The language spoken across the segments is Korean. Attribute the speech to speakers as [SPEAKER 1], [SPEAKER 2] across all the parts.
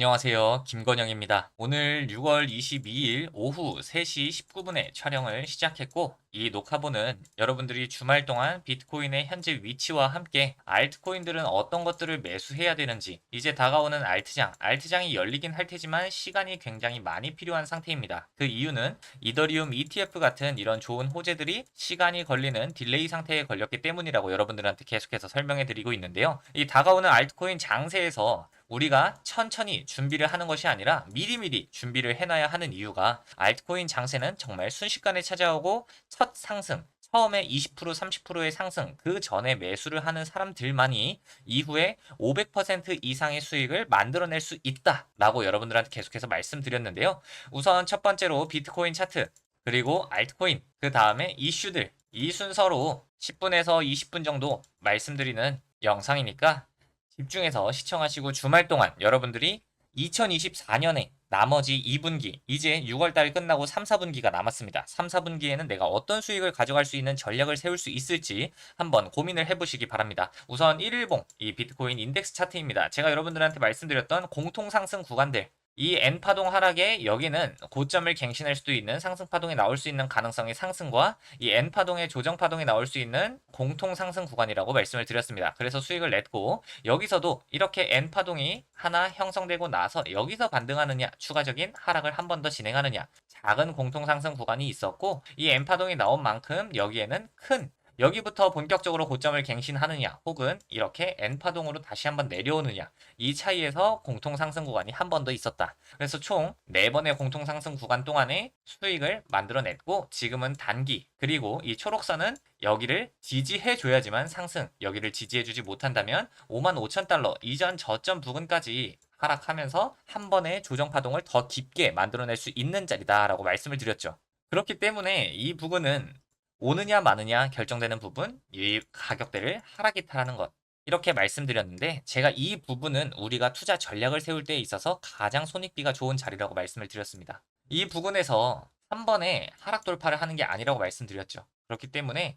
[SPEAKER 1] 안녕하세요. 김건영입니다. 오늘 6월 22일 오후 3시 19분에 촬영을 시작했고, 이 녹화본은 여러분들이 주말 동안 비트코인의 현재 위치와 함께 알트코인들은 어떤 것들을 매수해야 되는지, 이제 다가오는 알트장, 알트장이 열리긴 할 테지만 시간이 굉장히 많이 필요한 상태입니다. 그 이유는 이더리움 ETF 같은 이런 좋은 호재들이 시간이 걸리는 딜레이 상태에 걸렸기 때문이라고 여러분들한테 계속해서 설명해 드리고 있는데요. 이 다가오는 알트코인 장세에서 우리가 천천히 준비를 하는 것이 아니라 미리미리 준비를 해놔야 하는 이유가 알트코인 장세는 정말 순식간에 찾아오고 첫 상승, 처음에 20% 30%의 상승, 그 전에 매수를 하는 사람들만이 이후에 500% 이상의 수익을 만들어낼 수 있다라고 여러분들한테 계속해서 말씀드렸는데요. 우선 첫 번째로 비트코인 차트, 그리고 알트코인, 그 다음에 이슈들, 이 순서로 10분에서 20분 정도 말씀드리는 영상이니까 집중해서 시청하시고 주말 동안 여러분들이 2024년에 나머지 2분기, 이제 6월달 끝나고 3, 4분기가 남았습니다. 3, 4분기에는 내가 어떤 수익을 가져갈 수 있는 전략을 세울 수 있을지 한번 고민을 해보시기 바랍니다. 우선 1일봉, 이 비트코인 인덱스 차트입니다. 제가 여러분들한테 말씀드렸던 공통상승 구간들, 이 N파동 하락에 여기는 고점을 갱신할 수도 있는 상승파동이 나올 수 있는 가능성의 상승과 이 N파동의 조정파동이 나올 수 있는 공통 상승 구간이라고 말씀을 드렸습니다. 그래서 수익을 냈고 여기서도 이렇게 N파동이 하나 형성되고 나서 여기서 반등하느냐 추가적인 하락을 한 번 더 진행하느냐 작은 공통 상승 구간이 있었고 이 N파동이 나온 만큼 여기에는 큰 여기부터 본격적으로 고점을 갱신하느냐 혹은 이렇게 N파동으로 다시 한번 내려오느냐 이 차이에서 공통 상승 구간이 한 번 더 있었다. 그래서 총 4번의 공통 상승 구간 동안에 수익을 만들어냈고 지금은 단기 그리고 이 초록선은 여기를 지지해 줘야지만 상승 여기를 지지해 주지 못한다면 5만 5천 달러 이전 저점 부근까지 하락하면서 한 번의 조정 파동을 더 깊게 만들어낼 수 있는 자리다라고 말씀을 드렸죠. 그렇기 때문에 이 부분은 오느냐 마느냐 결정되는 부분, 이 가격대를 하락이 타라는 것. 이렇게 말씀드렸는데 제가 이 부분은 우리가 투자 전략을 세울 때 있어서 가장 손익비가 좋은 자리라고 말씀을 드렸습니다. 이 부분에서 한 번에 하락 돌파를 하는 게 아니라고 말씀드렸죠. 그렇기 때문에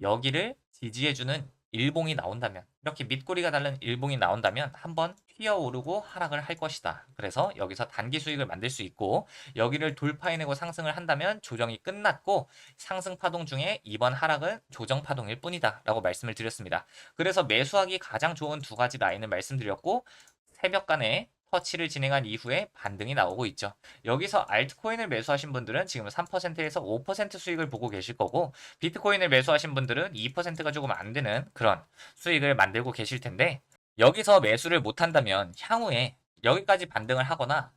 [SPEAKER 1] 여기를 지지해주는 일봉이 나온다면 이렇게 밑꼬리가 달린 일봉이 나온다면 한번 튀어오르고 하락을 할 것이다. 그래서 여기서 단기 수익을 만들 수 있고 여기를 돌파해내고 상승을 한다면 조정이 끝났고 상승 파동 중에 이번 하락은 조정 파동일 뿐이다 라고 말씀을 드렸습니다. 그래서 매수하기 가장 좋은 두 가지 라인을 말씀드렸고 새벽 간에 터치를 진행한 이후에 반등이 나오고 있죠. 여기서 알트코인을 매수하신 분들은 지금 3%에서 5% 수익을 보고 계실 거고 비트코인을 매수하신 분들은 2%가 조금 안 되는 그런 수익을 만들고 계실 텐데 여기서 매수를 못 한다면 향후에 여기까지 반등을 하거나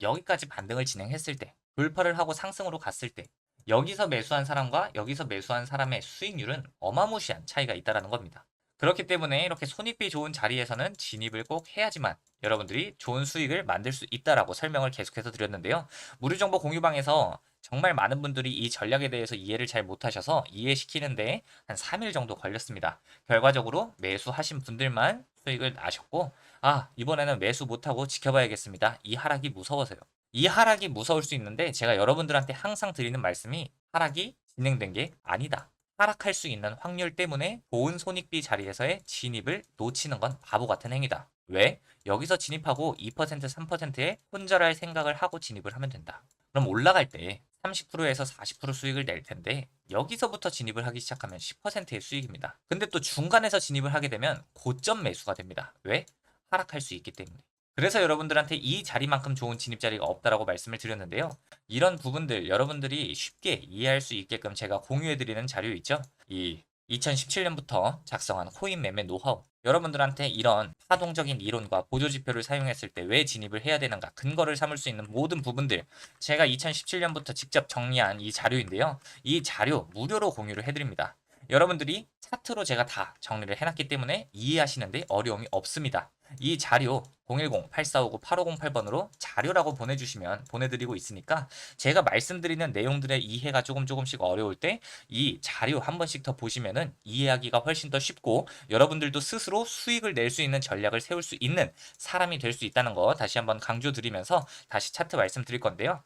[SPEAKER 1] 여기까지 반등을 진행했을 때 돌파를 하고 상승으로 갔을 때 여기서 매수한 사람과 여기서 매수한 사람의 수익률은 어마무시한 차이가 있다라는 겁니다. 그렇기 때문에 이렇게 손익비 좋은 자리에서는 진입을 꼭 해야지만 여러분들이 좋은 수익을 만들 수 있다라고 설명을 계속해서 드렸는데요. 무료정보 공유방에서 정말 많은 분들이 이 전략에 대해서 이해를 잘 못하셔서 이해시키는데 한 3일 정도 걸렸습니다. 결과적으로 매수하신 분들만 수익을 나셨고 아 이번에는 매수 못하고 지켜봐야겠습니다. 이 하락이 무서워서요. 이 하락이 무서울 수 있는데 제가 여러분들한테 항상 드리는 말씀이 하락이 진행된 게 아니다. 하락할 수 있는 확률 때문에 좋은 손익비 자리에서의 진입을 놓치는 건 바보 같은 행위다. 왜? 여기서 진입하고 2% 3%에 혼절할 생각을 하고 진입을 하면 된다. 그럼 올라갈 때 30%에서 40% 수익을 낼 텐데 여기서부터 진입을 하기 시작하면 10%의 수익입니다. 근데 또 중간에서 진입을 하게 되면 고점 매수가 됩니다. 왜? 하락할 수 있기 때문에. 그래서 여러분들한테 이 자리만큼 좋은 진입 자리가 없다라고 말씀을 드렸는데요. 이런 부분들 여러분들이 쉽게 이해할 수 있게끔 제가 공유해드리는 자료 있죠. 이 2017년부터 작성한 코인 매매 노하우. 여러분들한테 이런 파동적인 이론과 보조 지표를 사용했을 때 왜 진입을 해야 되는가 근거를 삼을 수 있는 모든 부분들 제가 2017년부터 직접 정리한 이 자료인데요. 이 자료 무료로 공유를 해드립니다. 여러분들이 차트로 제가 다 정리를 해놨기 때문에 이해하시는데 어려움이 없습니다. 이 자료 010-8459-8508번으로 자료라고 보내주시면 보내드리고 있으니까 제가 말씀드리는 내용들의 이해가 조금 조금씩 어려울 때 이 자료 한 번씩 더 보시면은 이해하기가 훨씬 더 쉽고 여러분들도 스스로 수익을 낼 수 있는 전략을 세울 수 있는 사람이 될 수 있다는 거 다시 한번 강조드리면서 다시 차트 말씀드릴 건데요.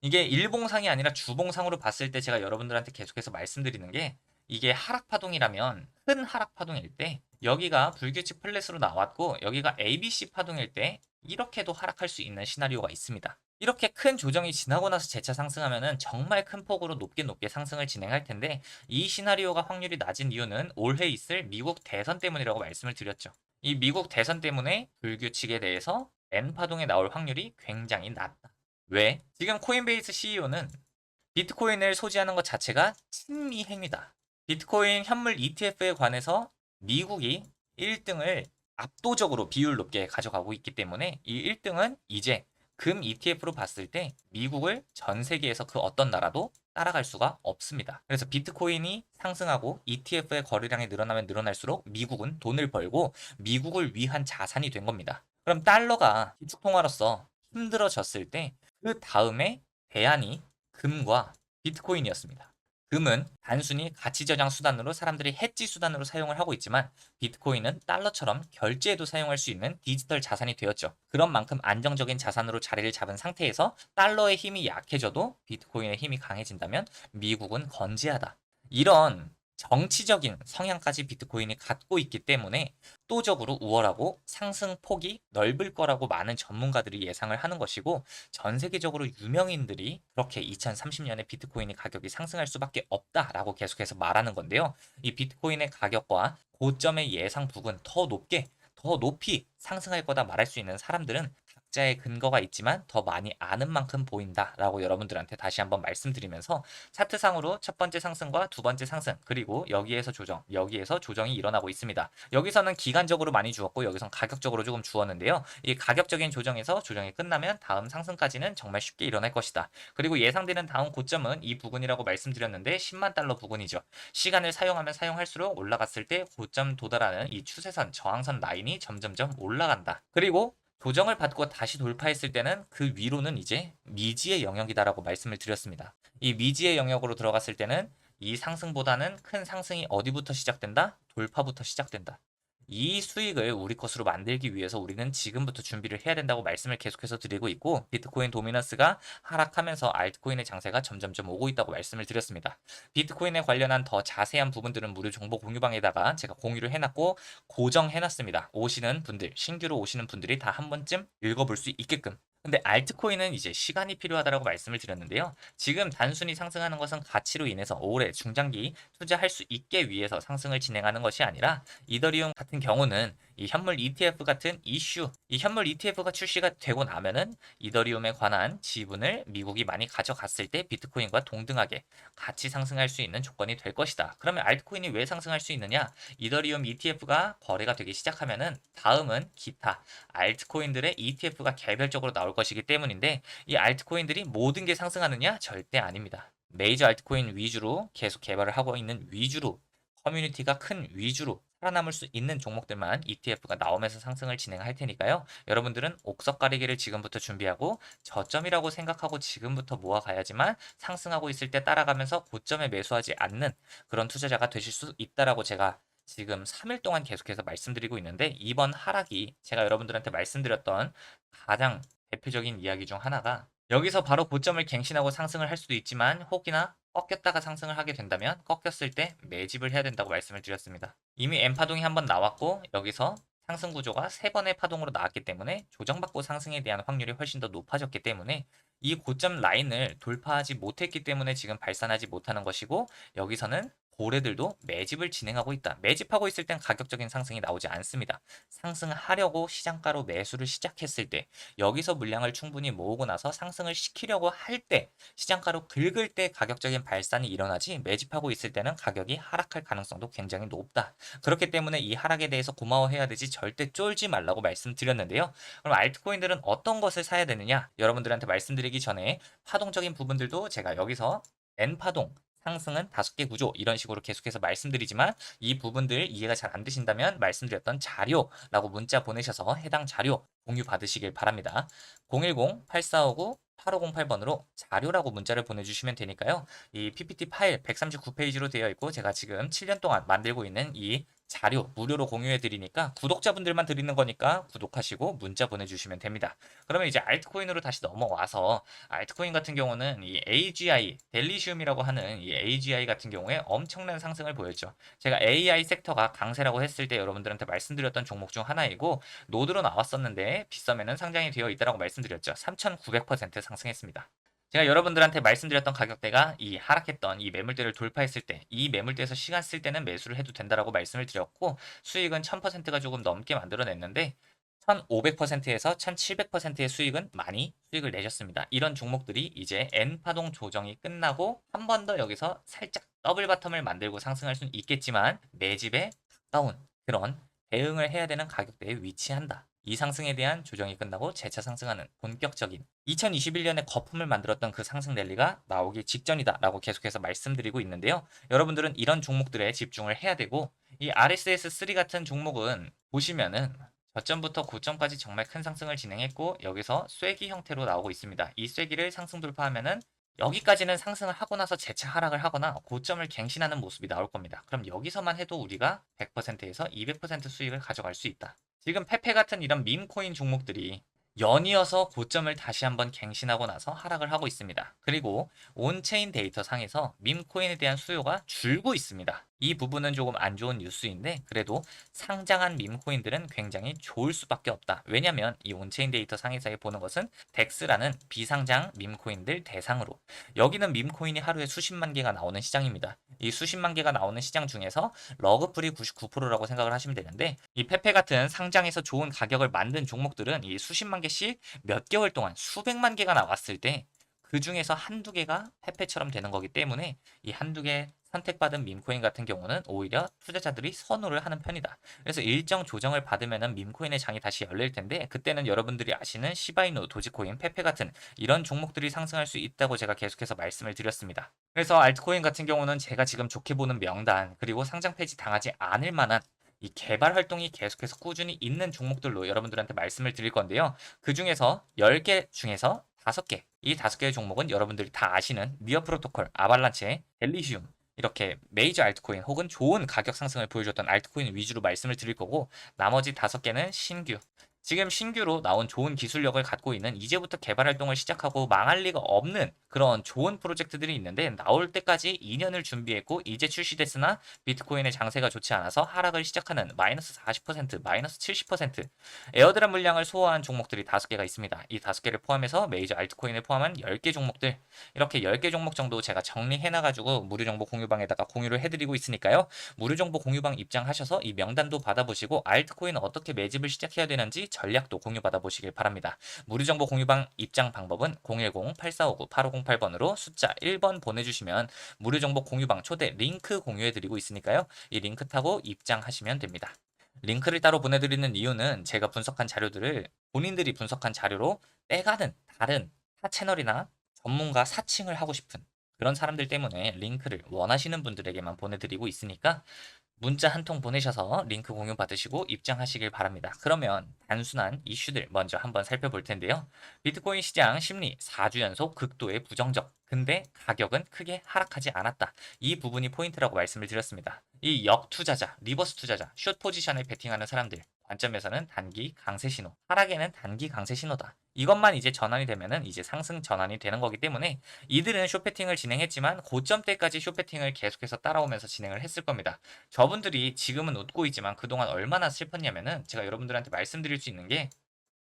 [SPEAKER 1] 이게 일봉상이 아니라 주봉상으로 봤을 때 제가 여러분들한테 계속해서 말씀드리는 게 이게 하락 파동이라면 큰 하락 파동일 때 여기가 불규칙 플랫으로 나왔고 여기가 ABC 파동일 때 이렇게도 하락할 수 있는 시나리오가 있습니다. 이렇게 큰 조정이 지나고 나서 재차 상승하면은 정말 큰 폭으로 높게 높게 상승을 진행할 텐데 이 시나리오가 확률이 낮은 이유는 올해 있을 미국 대선 때문이라고 말씀을 드렸죠. 이 미국 대선 때문에 불규칙에 대해서 N 파동에 나올 확률이 굉장히 낮다. 왜? 지금 코인베이스 CEO는 비트코인을 소지하는 것 자체가 친미 행위다. 비트코인 현물 ETF에 관해서 미국이 1등을 압도적으로 비율 높게 가져가고 있기 때문에 이 1등은 이제 금 ETF로 봤을 때 미국을 전 세계에서 그 어떤 나라도 따라갈 수가 없습니다. 그래서 비트코인이 상승하고 ETF의 거래량이 늘어나면 늘어날수록 미국은 돈을 벌고 미국을 위한 자산이 된 겁니다. 그럼 달러가 기축통화로서 힘들어졌을 때 그 다음에 대안이 금과 비트코인이었습니다. 금은 단순히 가치 저장 수단으로 사람들이 해지 수단으로 사용을 하고 있지만 비트코인은 달러처럼 결제에도 사용할 수 있는 디지털 자산이 되었죠. 그런 만큼 안정적인 자산으로 자리를 잡은 상태에서 달러의 힘이 약해져도 비트코인의 힘이 강해진다면 미국은 건재하다. 이런 정치적인 성향까지 비트코인이 갖고 있기 때문에 압도적으로 우월하고 상승폭이 넓을 거라고 많은 전문가들이 예상을 하는 것이고 전 세계적으로 유명인들이 그렇게 2030년에 비트코인이 가격이 상승할 수밖에 없다라고 계속해서 말하는 건데요. 이 비트코인의 가격과 고점의 예상 부근 더 높게 더 높이 상승할 거다 말할 수 있는 사람들은 각자의 근거가 있지만 더 많이 아는 만큼 보인다라고 여러분들한테 다시 한번 말씀드리면서 차트상으로 첫 번째 상승과 두 번째 상승 그리고 여기에서 조정 여기에서 조정이 일어나고 있습니다. 여기서는 기간적으로 많이 주었고 여기선 가격적으로 조금 주었는데요. 이 가격적인 조정에서 조정이 끝나면 다음 상승까지는 정말 쉽게 일어날 것이다. 그리고 예상되는 다음 고점은 이 부근이라고 말씀드렸는데 10만 달러 부근이죠. 시간을 사용하면 사용할수록 올라갔을 때 고점 도달하는 이 추세선 저항선 라인이 점점점 올라간다. 그리고 조정을 받고 다시 돌파했을 때는 그 위로는 이제 미지의 영역이다라고 말씀을 드렸습니다. 이 미지의 영역으로 들어갔을 때는 이 상승보다는 큰 상승이 어디부터 시작된다? 돌파부터 시작된다. 이 수익을 우리 것으로 만들기 위해서 우리는 지금부터 준비를 해야 된다고 말씀을 계속해서 드리고 있고 비트코인 도미넌스가 하락하면서 알트코인의 장세가 점점점 오고 있다고 말씀을 드렸습니다. 비트코인에 관련한 더 자세한 부분들은 무료 정보 공유방에다가 제가 공유를 해놨고 고정해놨습니다. 오시는 분들, 신규로 오시는 분들이 다 한 번쯤 읽어볼 수 있게끔 근데 알트코인은 이제 시간이 필요하다라고 말씀을 드렸는데요. 지금 단순히 상승하는 것은 가치로 인해서 오래 중장기 투자할 수 있게 위해서 상승을 진행하는 것이 아니라 이더리움 같은 경우는 이 현물 ETF 같은 이슈, 이 현물 ETF가 출시가 되고 나면은 이더리움에 관한 지분을 미국이 많이 가져갔을 때 비트코인과 동등하게 같이 상승할 수 있는 조건이 될 것이다. 그러면 알트코인이 왜 상승할 수 있느냐? 이더리움 ETF가 거래가 되기 시작하면은 다음은 기타 알트코인들의 ETF가 개별적으로 나올 것이기 때문인데 이 알트코인들이 모든 게 상승하느냐? 절대 아닙니다. 메이저 알트코인 위주로 계속 개발을 하고 있는 위주로 커뮤니티가 큰 위주로 살아남을 수 있는 종목들만 ETF가 나오면서 상승을 진행할 테니까요. 여러분들은 옥석 가리기를 지금부터 준비하고 저점이라고 생각하고 지금부터 모아가야지만 상승하고 있을 때 따라가면서 고점에 매수하지 않는 그런 투자자가 되실 수 있다라고 제가 지금 3일 동안 계속해서 말씀드리고 있는데 이번 하락이 제가 여러분들한테 말씀드렸던 가장 대표적인 이야기 중 하나가 여기서 바로 고점을 갱신하고 상승을 할 수도 있지만 혹이나 꺾였다가 상승을 하게 된다면 꺾였을 때 매집을 해야 된다고 말씀을 드렸습니다. 이미 M파동이 한번 나왔고 여기서 상승 구조가 세 번의 파동으로 나왔기 때문에 조정받고 상승에 대한 확률이 훨씬 더 높아졌기 때문에 이 고점 라인을 돌파하지 못했기 때문에 지금 발산하지 못하는 것이고 여기서는 고래들도 매집을 진행하고 있다. 매집하고 있을 땐 가격적인 상승이 나오지 않습니다. 상승하려고 시장가로 매수를 시작했을 때 여기서 물량을 충분히 모으고 나서 상승을 시키려고 할 때 시장가로 긁을 때 가격적인 발산이 일어나지 매집하고 있을 때는 가격이 하락할 가능성도 굉장히 높다. 그렇기 때문에 이 하락에 대해서 고마워해야 되지 절대 쫄지 말라고 말씀드렸는데요. 그럼 알트코인들은 어떤 것을 사야 되느냐? 여러분들한테 말씀드리기 전에 파동적인 부분들도 제가 여기서 N파동 상승은 다섯 개 구조 이런 식으로 계속해서 말씀드리지만 이 부분들 이해가 잘 안 되신다면 말씀드렸던 자료라고 문자 보내셔서 해당 자료 공유 받으시길 바랍니다. 010-8459-8508번으로 자료라고 문자를 보내주시면 되니까요. 이 PPT 파일 139페이지로 되어 있고 제가 지금 7년 동안 만들고 있는 이 자료 무료로 공유해 드리니까 구독자분들만 드리는 거니까 구독하시고 문자 보내주시면 됩니다. 그러면 이제 알트코인으로 다시 넘어와서 알트코인 같은 경우는 이 AGI 델리시움이라고 하는 이 AGI 같은 경우에 엄청난 상승을 보였죠. 제가 AI 섹터가 강세라고 했을 때 여러분들한테 말씀드렸던 종목 중 하나이고 노드로 나왔었는데 빗썸에는 상장이 되어 있다라고 말씀드렸죠. 3,900% 상승했습니다. 제가 여러분들한테 말씀드렸던 가격대가 이 하락했던 이 매물대를 돌파했을 때 이 매물대에서 시간 쓸 때는 매수를 해도 된다라고 말씀을 드렸고 수익은 1000%가 조금 넘게 만들어냈는데 1500%에서 1700%의 수익은 많이 수익을 내셨습니다. 이런 종목들이 이제 N파동 조정이 끝나고 한 번 더 여기서 살짝 더블 바텀을 만들고 상승할 수는 있겠지만 매집에 가까운 그런 대응을 해야 되는 가격대에 위치한다. 이 상승에 대한 조정이 끝나고 재차 상승하는 본격적인 2021년에 거품을 만들었던 그 상승 랠리가 나오기 직전이다 라고 계속해서 말씀드리고 있는데요. 여러분들은 이런 종목들에 집중을 해야 되고 이 RSS3 같은 종목은 보시면은 저점부터 고점까지 정말 큰 상승을 진행했고 여기서 쐐기 형태로 나오고 있습니다. 이 쐐기를 상승 돌파하면은 여기까지는 상승을 하고 나서 재차 하락을 하거나 고점을 갱신하는 모습이 나올 겁니다. 그럼 여기서만 해도 우리가 100%에서 200% 수익을 가져갈 수 있다. 지금 페페 같은 이런 밈코인 종목들이 연이어서 고점을 다시 한번 갱신하고 나서 하락을 하고 있습니다. 그리고 온체인 데이터 상에서 밈코인에 대한 수요가 줄고 있습니다. 이 부분은 조금 안 좋은 뉴스인데 그래도 상장한 밈코인들은 굉장히 좋을 수밖에 없다. 왜냐면 이 온체인 데이터 상에서 보는 것은 덱스라는 비상장 밈코인들 대상으로 여기는 밈코인이 하루에 수십만 개가 나오는 시장입니다. 이 수십만 개가 나오는 시장 중에서 러그풀이 99%라고 생각을 하시면 되는데 이 페페 같은 상장에서 좋은 가격을 만든 종목들은 이 수십만 개씩 몇 개월 동안 수백만 개가 나왔을 때 그 중에서 한두 개가 페페처럼 되는 거기 때문에 이 한두 개 선택받은 밈코인 같은 경우는 오히려 투자자들이 선호를 하는 편이다. 그래서 일정 조정을 받으면은 밈코인의 장이 다시 열릴 텐데 그때는 여러분들이 아시는 시바이노, 도지코인, 페페 같은 이런 종목들이 상승할 수 있다고 제가 계속해서 말씀을 드렸습니다. 그래서 알트코인 같은 경우는 제가 지금 좋게 보는 명단 그리고 상장 폐지 당하지 않을 만한 이 개발 활동이 계속해서 꾸준히 있는 종목들로 여러분들한테 말씀을 드릴 건데요. 그 중에서 10개 중에서 5개, 이 5개의 종목은 여러분들이 다 아시는 미어 프로토콜, 아발란체, 델리시움, 이렇게 메이저 알트코인 혹은 좋은 가격 상승을 보여줬던 알트코인 위주로 말씀을 드릴 거고 나머지 다섯 개는 신규. 지금 신규로 나온 좋은 기술력을 갖고 있는 이제부터 개발 활동을 시작하고 망할 리가 없는 그런 좋은 프로젝트들이 있는데 나올 때까지 2년을 준비했고 이제 출시됐으나 비트코인의 장세가 좋지 않아서 하락을 시작하는 마이너스 40% 마이너스 70% 에어드랍 물량을 소화한 종목들이 다섯 개가 있습니다. 이 다섯 개를 포함해서 메이저 알트코인을 포함한 10개 종목들 이렇게 10개 종목 정도 제가 정리해놔가지고 무료 정보 공유방에다가 공유를 해드리고 있으니까요. 무료 정보 공유방 입장하셔서 이 명단도 받아보시고 알트코인 어떻게 매집을 시작해야 되는지 전략도 공유받아 보시길 바랍니다. 무료 정보 공유방 입장 방법은 010-8459-8508번으로 숫자 1번 보내주시면 무료 정보 공유방 초대 링크 공유해드리고 있으니까요. 이 링크 타고 입장하시면 됩니다. 링크를 따로 보내드리는 이유는 제가 분석한 자료들을 본인들이 분석한 자료로 빼가는 다른 타 채널이나 전문가 사칭을 하고 싶은 그런 사람들 때문에 링크를 원하시는 분들에게만 보내드리고 있으니까 문자 한 통 보내셔서 링크 공유 받으시고 입장하시길 바랍니다. 그러면 단순한 이슈들 먼저 한번 살펴볼 텐데요. 비트코인 시장 심리 4주 연속 극도의 부정적. 근데 가격은 크게 하락하지 않았다. 이 부분이 포인트라고 말씀을 드렸습니다. 이 역투자자, 리버스 투자자, 숏 포지션을 베팅하는 사람들 관점에서는 단기 강세 신호, 하락에는 단기 강세 신호다. 이것만 이제 전환이 되면은 이제 상승 전환이 되는 거기 때문에 이들은 쇼패팅을 진행했지만 고점대까지 쇼패팅을 계속해서 따라오면서 진행을 했을 겁니다. 저분들이 지금은 웃고 있지만 그동안 얼마나 슬펐냐면은 제가 여러분들한테 말씀드릴 수 있는 게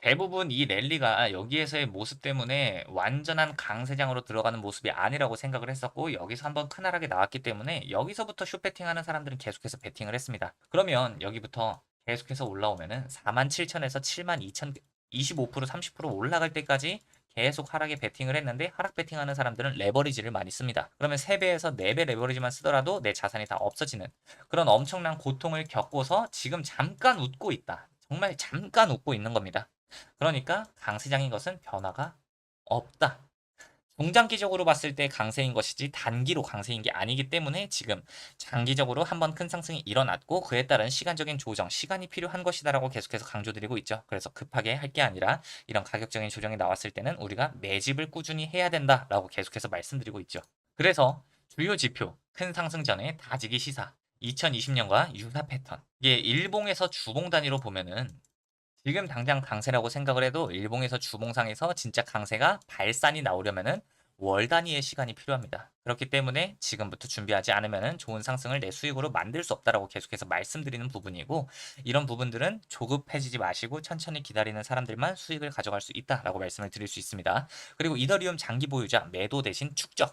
[SPEAKER 1] 대부분 이 랠리가 여기에서의 모습 때문에 완전한 강세장으로 들어가는 모습이 아니라고 생각을 했었고 여기서 한번 큰 하락이 나왔기 때문에 여기서부터 숏배팅 하는 사람들은 계속해서 배팅을 했습니다. 그러면 여기부터 계속해서 올라오면은 47,000에서 72,000 25% 30% 올라갈 때까지 계속 하락에 베팅을 했는데 하락 베팅하는 사람들은 레버리지를 많이 씁니다. 그러면 3배에서 4배 레버리지만 쓰더라도 내 자산이 다 없어지는 그런 엄청난 고통을 겪고서 지금 잠깐 웃고 있다. 정말 잠깐 웃고 있는 겁니다. 그러니까 강세장인 것은 변화가 없다. 중장기적으로 봤을 때 강세인 것이지 단기로 강세인 게 아니기 때문에 지금 장기적으로 한번 큰 상승이 일어났고 그에 따른 시간적인 조정, 시간이 필요한 것이다라고 계속해서 강조드리고 있죠. 그래서 급하게 할 게 아니라 이런 가격적인 조정이 나왔을 때는 우리가 매집을 꾸준히 해야 된다라고 계속해서 말씀드리고 있죠. 그래서 주요 지표, 큰 상승 전에 다지기 시사, 2020년과 유사 패턴. 이게 일봉에서 주봉 단위로 보면은 지금 당장 강세라고 생각을 해도 일봉에서 주봉상에서 진짜 강세가 발산이 나오려면은 월 단위의 시간이 필요합니다. 그렇기 때문에 지금부터 준비하지 않으면 좋은 상승을 내 수익으로 만들 수 없다라고 계속해서 말씀드리는 부분이고 이런 부분들은 조급해지지 마시고 천천히 기다리는 사람들만 수익을 가져갈 수 있다라고 말씀을 드릴 수 있습니다. 그리고 이더리움 장기 보유자 매도 대신 축적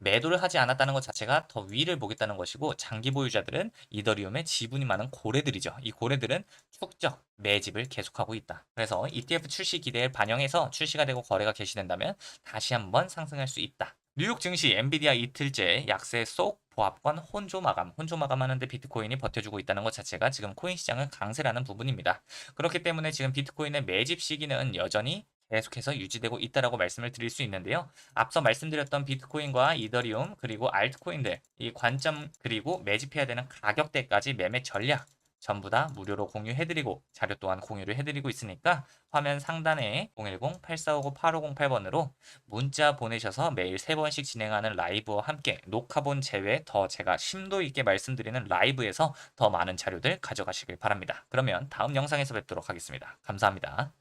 [SPEAKER 1] 매도를 하지 않았다는 것 자체가 더 위를 보겠다는 것이고 장기 보유자들은 이더리움에 지분이 많은 고래들이죠. 이 고래들은 축적 매집을 계속하고 있다. 그래서 ETF 출시 기대를 반영해서 출시가 되고 거래가 개시된다면 다시 한번 상승할 수 있다. 뉴욕 증시 엔비디아 이틀째 약세 속 보합권 혼조 마감, 혼조 마감하는데 비트코인이 버텨주고 있다는 것 자체가 지금 코인 시장은 강세라는 부분입니다. 그렇기 때문에 지금 비트코인의 매집 시기는 여전히 계속해서 유지되고 있다라고 말씀을 드릴 수 있는데요. 앞서 말씀드렸던 비트코인과 이더리움 그리고 알트코인들 이 관점 그리고 매집해야 되는 가격대까지 매매 전략 전부 다 무료로 공유해드리고 자료 또한 공유를 해드리고 있으니까 화면 상단에 010-8459-8508번으로 문자 보내셔서 매일 3번씩 진행하는 라이브와 함께 녹화본 제외 더 제가 심도 있게 말씀드리는 라이브에서 더 많은 자료들 가져가시길 바랍니다. 그러면 다음 영상에서 뵙도록 하겠습니다. 감사합니다.